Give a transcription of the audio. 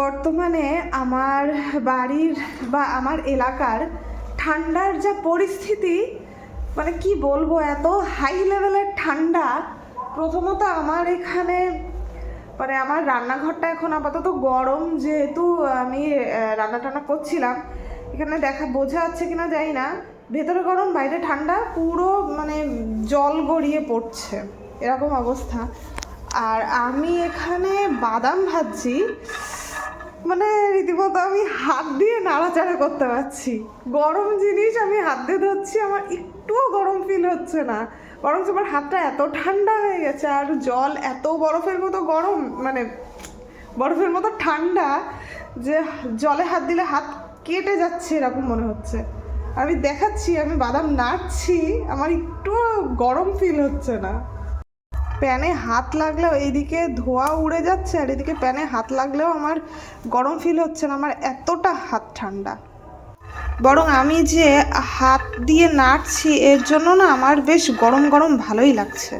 বর্তমানে আমার বাড়ির বা আমার এলাকার ঠান্ডার যা পরিস্থিতি মানে কি বলব, এত হাই লেভেলের ঠান্ডা, প্রথমত আমার এখানে মানে আমার রান্নাঘরটা এখন আপাতত গরম যেহেতু আমি রান্না টান্না করছিলাম। এখানে দেখা, বোঝা যাচ্ছে কিনা জানি না। ভেতরে গরম, বাইরে ঠান্ডা, পুরো মানে জল গড়িয়ে পড়ছে। এরকম অবস্থা। আর আমি এখানে বাদাম ভাজছি। মানে রীতিমতো আমি হাত দিয়ে নাড়াচাড়া করতে পারছি। গরম জিনিস আমি হাত দিয়ে ধরছি, আমার একটুও গরম ফিল হচ্ছে না। বরঞ্চ আমার হাতটা এত ঠান্ডা হয়ে গেছে, আর জল এত বরফের মতো গরম মানে বরফের মতো ঠান্ডা যে জলে হাত দিলে হাত কেটে যাচ্ছে এরকম মনে হচ্ছে। আমি দেখাচ্ছি, আমি বাদাম নাড়ছি, আমার একটুও গরম ফিল হচ্ছে না। প্যানে হাত লাগলেও এইদিকে ধোয়া উড়ে যাচ্ছে আর এদিকে প্যানে হাত লাগলেও আমার গরম ফিল হচ্ছে না, আমার এতটা হাত ঠান্ডা। বরং আমি যে হাত দিয়ে নাড়ছি এর জন্য না আমার বেশ গরম গরম ভালোই লাগছে।